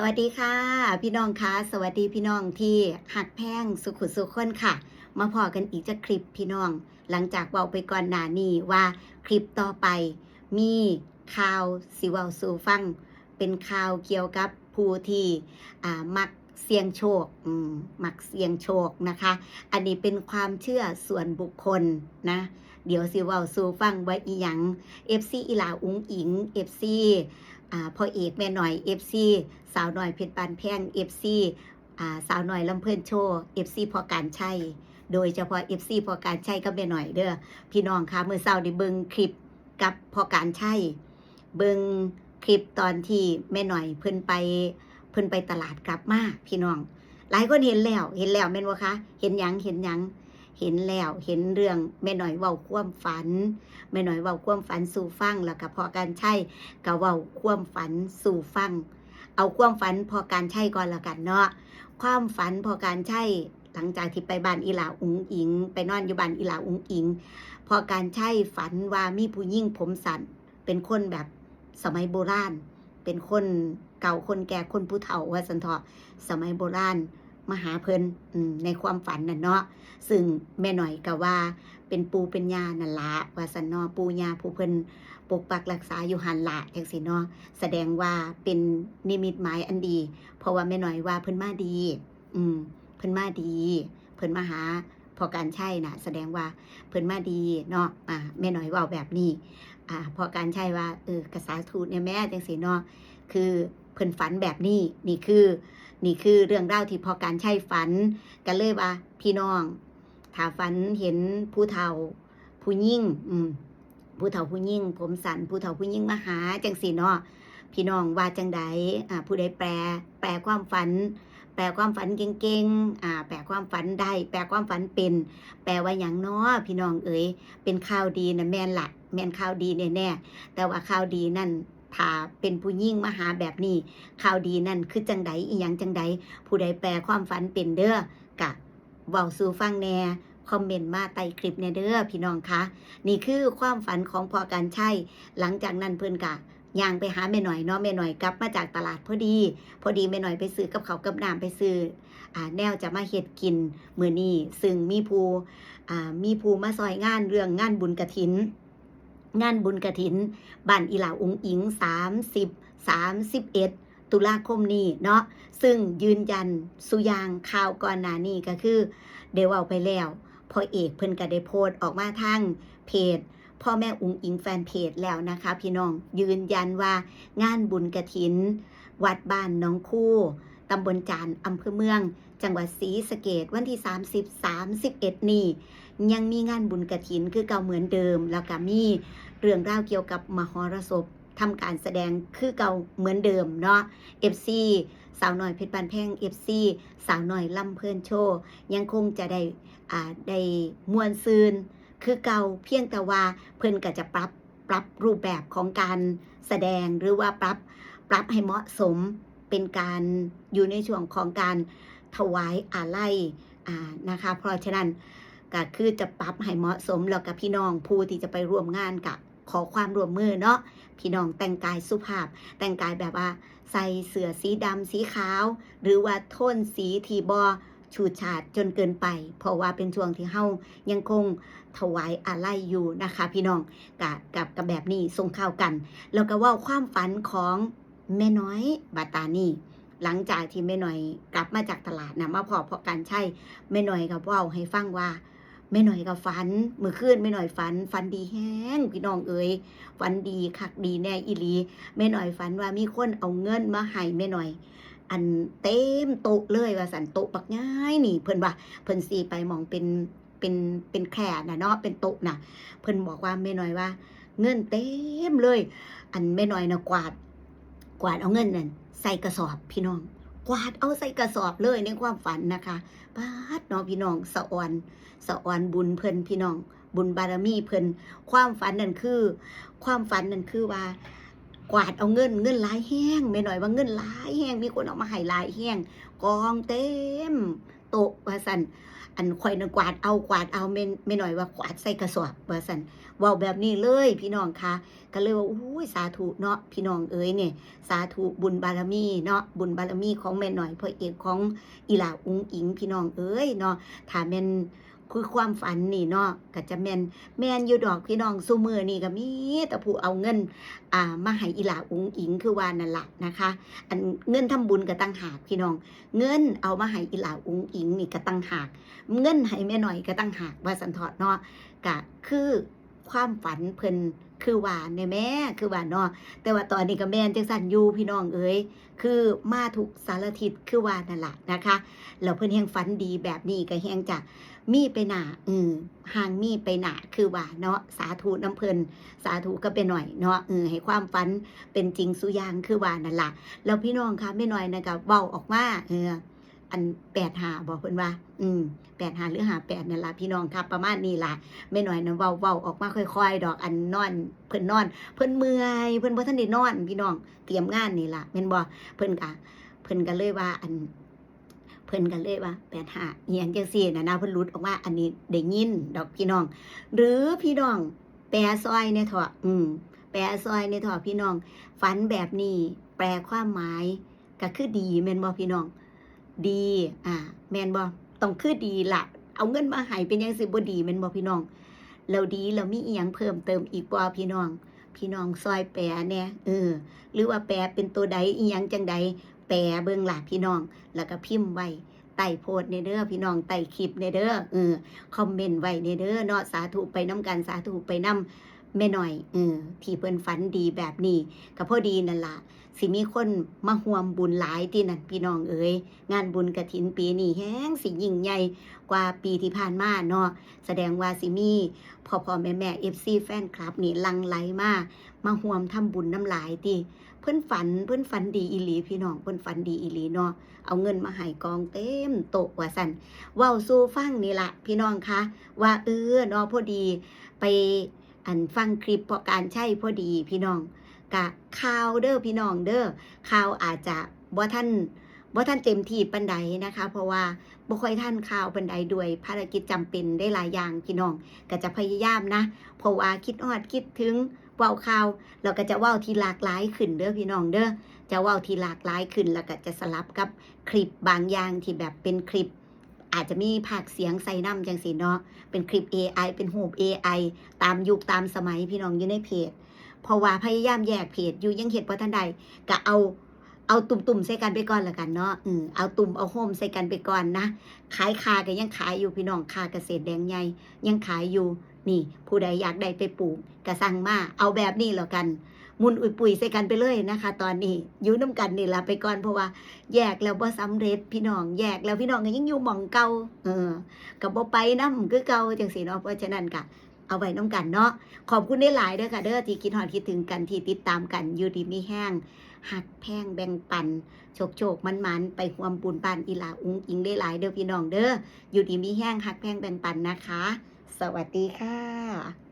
สวัสดีค่ะ พี่น้องคะสวัสดีพี่น้องที่หักแพงสุขุสุขคนค่ะ มาพอกันอีกจะคลิปพี่น้อง หลังจากเบาไปก่อนหน้านี้ว่าคลิปต่อไป มีข่าวสิวาสูฟัง เป็นข่าวเกี่ยวกับผู้ที่อ่ามักเสี่ยงโชคมักเสี่ยงโชคนะคะ อันนี้เป็นความเชื่อส่วนบุคคลนะ เดี๋ยวสิวาสูฟังไว่าอีหยัง FC อีหลาอุงอิง FC อ่าพ่อเอกแม่หน่อย FC สาวหน่อยเพชรปานแพง FC อ่าสาวหน่อยลำเพิ่อนโชว์ FC พอการใช่โดยเฉพาะ FC พอการใช่ก็แม่หน่อยเด้อพี่น้องคะเมื่อเช้าได้เบิ่งคลิปกับพอการใช่เบิ่งคลิปตอนที่แม่หน่อยเพิ่นไปเพิ่นไปตลาดกลับมาพี่น้อง หลายคนเห็นแล้วเห็นแล้วแม่นบ่คะเห็นหยังเห็นหยัง เห็นแล้วเห็นเรื่องแม่หน่อยเว้าความฝันแม่หน่อยเว้าความฝันสู่ฟังแล้วก็พอการใช่ก็เว้าความฝันสู่ฟัง เอาความฝันพอการใช่ก่อนละกันเนาะความฝันพอการใช่หลังจากที่ไปบ้านอีหลาอุงอิง ไปนอนอยู่บ้านอีหลาอุงอิง พอการใช่ฝันว่ามีผู้หญิงผมสันเป็นคนแบบสมัยโบราณ เป็นคนเก่าคนแก่คนผู้เฒ่าว่าสันเถาะสมัยโบราณ มาหาเพิ่นในความฝันน่ะเนาะซึ่งแม่หน่อยก็ว่า เป็นปูเป็นยานั่นละว่าสันนาปูยาผู้เพิ่นปกปักรักษาอยู่หันละจังสิเนาะแสดงว่าเป็นนิมิตหมายอันดี เพราะว่าแม่หน่อยว่าเพิ่นมาดี อืมเพิ่นมาดี เพิ่นมาหาพอการใช่นะแสดงว่าเพิ่นมาดีเนาะอ่าแม่หน่อยว่าแบบนี้อ่าพอการใช่ว่าเออกษาทูตเนี่ยแม่จังสีเนาะคือ เพิ่นฝันแบบนี้นี่คือ นี่คือเรื่องเล่าที่พอการใช่ฝันกันเลยว่า พี่น้องถ้าฝันเห็นผู้เฒ่าผู้ยิ่งอืมผู้เฒ่าผู้ยิ่ง ผมสันผู้เฒ่าผู้ยิ่งมาหาจังสีเนาะพี่น้องว่าจังใดอ่าผู้ใดแปล แปลความฝัน แปลความฝันเก่งๆอ่าแปลความฝันได้ แปลความฝันเป็น แปลว่าอย่างน้อพี่น้องเอ๋ยเป็นข่าวดีนะแม่นละแม่นข่าวดีแน่ๆแต่ว่าข่าวดีนั่น ถ้าเป็นผู้ยิ่งมาหาแบบนี้ข่าวดีนั่นคือจังใดอีหยังจังใดผู้ใดแปลความฝันเป็นเด้อกะเว้าสู่ฟังแน่คอมเมนต์มาใต้คลิปเนี่ยเด้อพี่น้องคะนี่คือความฝันของพอการใช่หลังจากนั้นเพิ่อนกะย่างไปหาแม่หน่อยเนาะแม่หน่อยกลับมาจากตลาดพอดี พอดีแม่หน่อยไปซื้อกับเขากับน้ำไปซื้ออ่าแนวจะมาเฮ็ดกินมือนี้ซึ่งมีผู้อ่ามีผูมาซอยงานเรื่องงานบุญกระถิน งานบุญกระถินบ้านอีหลาอุงอิง 30 31 ตุลาคมนี้เนาะซึ่งยืนยันสุยางข่าวก่อนหน้านี้ก็คือเดวเว้าไปแล้ว พอเอกเพิ่นก็ได้โพสต์ออกมาทางเพจพ่อแม่อุงอิงแฟนเพจแล้วนะคะ พี่น้องยืนยันว่างานบุญกระถิน วัดบ้านน้องคู่ตำบลจานอำเภอเมือง จังหวัดศรีสะเกดวันที่ 30 31 นี้ ยังมีงานบุญกระถินคือเก่าเหมือนเดิม แล้วก็มีเรื่องราวเกี่ยวกับมหรสพทำการแสดงคือเก่าเหมือนเดิมเนาะ FC สาวหน่อยเพชรบานแพง FC สาวหน่อยลำเพลินโชว์ยังคงจะได้อ่าได้มวนซืนคือเก่าเพียงแต่ว่าเพิ่นก็จะปรับปรับรูปแบบของการแสดงหรือว่าปรับปรับให้เหมาะสมเป็นการอยู่ในช่วงของการถวายอาลัยอ่านะคะเพราะฉะนั้น ก็คือจะปรับให้เหมาะสมแล้วกับพี่น้องผู้ที่จะไปร่วมงานกับขอความร่วมมือเนาะพี่น้องแต่งกายสุภาพ แต่งกายแบบว่า ใส่เสื้อสีดำสีขาว หรือว่าโทนสีทีบอฉูดฉาดจนเกินไป เพราะว่าเป็นช่วงที่เฮายังคงถวายอาลัยอยู่นะคะ พี่น้องกับกับกับแบบนี้ส่งข่าวกัน แล้วก็ว่าความฝันของแม่น้อยบาตานีหลังจากที่แม่น้อยกลับมาจากตลาดนะมาพอพอกันใช่แม่น้อยกับว่าให้ฟังว่า แม่หน้อยกับฝันมื่อคืนแม่หน้อยฝันฝันดีแห้งพี่น้องเอ๋ยฝันดีคักดีแน่อีลีแม่หน้อยฝันว่ามีคนเอาเงินมาให้แม่หน้อย อันเต็มโต๊ะเลยว่าสันโต๊ะปักง่ายนี่ เพิ่นว่าเพิ่นสีไปมองเป็นเป็นเป็นแคร่นะเนาะเป็นโต๊ะนะเพิ่นบอกว่าแม่หน้อยว่า เงินเต็มเลย อันแม่หน้อยนะกวาด กวาดเอาเงินนั่นใส่กระสอบพี่น้อง กวาดเอาใส่กระสอบเลยในความฝันนะคะปาดน้องพี่น้องสะออนสะออนบุญเพิ่นพี่น้อง บุญบารมีเพิ่นความฝันนั่นคือ ความฝันนั่นคือว่ากวาดเอาเงินเงินหลายแห้งไม่น้อยว่าเงินหลายแห้งมีคนเอามาให้หลายแห้งกองเต็มโต๊ะว่าสัน อันข่อยนึกกวาดเอากวาดเอาไม่ไม่หน่อยว่ากวาดใส่กระสอบเบอร์สันว่าแบบนี้เลยพี่น้องคะก็เลยว่าอู้ยสาธุเนาะพี่น้องเอ้ยเนี่ยสาธุบุญบารมีเนาะบุญบารมีของแม่หน่อยพ่อเอกของอีหลาอุ้งอิงพี่น้องเอ้ยเนาะถ้าแม่น คือความฝันนี่เนาะก็จะแมนแมนอยู่ดอกพี่น้องซูมือนี่ก็มีแต่ผู้เอาเงิน อ่ามาให้อีหลาอุ้งอิงคือวานั่นละนะคะ อันเงินทำบุญก็ตั้งหากพี่น้อง เงินเอามาให้อีหลาอุ้งอิงนี่ก็ตั้งหาก เงินให้แม่หน่อยก็ตั้งหากว่าสันทอดเนาะก็คือความฝันเพิ่น คือหว่าในแม่คือหว่าเนาะแต่ว่าตอนนี้ก็แม่นจังสันอยู่พี่น้องเอ้ยคือมาถูกสารทิศคือหวานั่นละนะคะแล้วเพิ่อนแฮงฝันดีแบบนี้ก็แฮงจะมีไปหนาอืมห่างมีไปหนาคือหว่าเนาะสาธุน้ำเพลินสาธุก็ไปหน่อยเนาะเออให้ความฝันเป็นจริงสุยางคือหวานั่นละแล้วพี่น้องคะแม่หน้อยนะก็เว้าออกมาเออ อันแปดหาบอกเพิ่นว่า อืมแปดหาหรือหาแปดนั่นล่ะพี่น้องครับประมาณนี้ล่ะไม่หน้อยนะเว้าเว้าออกมาค่อยๆ ดอกอันนอน เพิ่นนอน เพิ่นเมื่อยเพิ่นบ่ทันได้นอน พี่น้องเตรียมงานนี่ล่ะแม่นบ่เพิ่นก็เพิ่นก็เลยว่า อัน เพิ่นก็เลยว่าแปดหาอีหยังจังซี่นะนะเพิ่นหลุดออกมาอันนี้ได้ยิน ดอกพี่น้อง หรือพี่น้อง แปรซอยเนี่ยเถอะอืมแปรซอยเนี่ยเถอะพี่น้อง ฝันแบบนี้ แปลความหมายก็คือดีแม่นบ่พี่น้อง ดีอ่าแมนบอต้องคือดีละเอาเงินมาให้เป็นยังสิบ่ดีแมนบอพี่น้องแล้วดีแล้วมีอีหยังเพิ่มเติมอีกบ่พี่น้อง พี่น้องซอยแปรเนี่ยเออ หรือว่าแปรเป็นตัวใดอีหยังจังใดแปรเบิ่งหล่ะพี่น้อง แล้วก็พิมพ์ไว้ใต้โพสในเด้อพี่น้องใต้คลิปในเด้อเออคอมเมนต์ไว้ในเด้อเนาะสาธุไปน้ำกันสาธุไปน้ำ แม่หน่อยเออที่เพิ่นฝันดีแบบนี้ก็พอดีนั่นละสิมีคนมาห่วมบุญหลายที่นั่นพี่น้องเอ๋ยงานบุญกระถินปีนี้แห้งสิยิ่งใหญ่กว่าปีที่ผ่านมาเนาะแสดงว่าสิมีพ่อพ่อแม่แม่เอฟซีแฟนคลับนี่ลังไหลมามาห่วมทำบุญน้ำหลายติเพิ่นฝันเพิ่นฝันดีอีหลีพี่น้องเพิ่นฝันดีอีหลีเนาะเอาเงินมาให้กองเต็มโต๊ะว่าสั่นเว้าสู่ฟังนี่ละพี่น้องคะว่าเออเนาะพอดีไป อันฟังคลิปพอการใช่พอดีพี่น้องกะข่าวเด้อพี่น้องเด้อข่าวอาจจะบ่ท่านบ่ท่านเต็มที่ปันใดนะคะ เพราะว่าบ่ค่อยท่านข่าวปันใดด้วยภารกิจจำเป็นได้หลายอย่างพี่น้องก็จะพยายามนะเพราะว่าคิดออดคิดถึงเว้าข่าวเราก็จะเว้าที่หลากหลายขึ้นเด้อพี่น้องเด้อจะเว้าที่หลากหลายขึ้นแล้วก็จะสลับกับคลิปบางอย่างที่แบบเป็นคลิป อาจจะมีภาคเสียงใส่น้ำจังสีเนาะเป็นคลิป AI เป็นรูป AI ตามยุคตามสมัยพี่น้องอยู่ในเพจเพราะว่าพยายามแยกเพจอยู่ยังเห็ดพอทันใดก็เอาเอาตุ่มๆใส่กันไปก่อนละกันเนาะอืมเอาตุ่มเอาโฮมใส่กันไปก่อนนะ ขายคาก็ยังขายอยู่พี่น้องคาเกษตรแดงใหญ่ยังขายอยู่นี่ ผู้ใดอยากได้ไปปลูกก็สั่งมาเอาแบบนี้แล้วกัน มุนอุยปุยใส่กันไปเลยนะคะ ตอนนี้อยู่น้ำกันนี่ละไปก่อนเพราะว่า แยกแล้วบ่สำเร็จพี่น้องแยกแล้วพี่น้องก็ยังอยู่หม่องเก่าเออกับบ่ไปน้ำคือเก่าจังสีเนาะเพราะฉะนั้นก็เอาไว้น้ำกันเนาะขอบคุณได้หลายเด้อค่ะเด้อที่คิดฮอดคิดถึงกันที่ติดตามกันอยู่ดีมีแห้งหักแพงแบ่งปันโชคโชคมันมันๆไปห่วมบุญปานอีหลาอุ้งอิงได้หลายเด้อพี่น้องเด้ออยู่ดีมีแห้งหักแพงแบ่งปันนะคะ สวัสดีค่ะ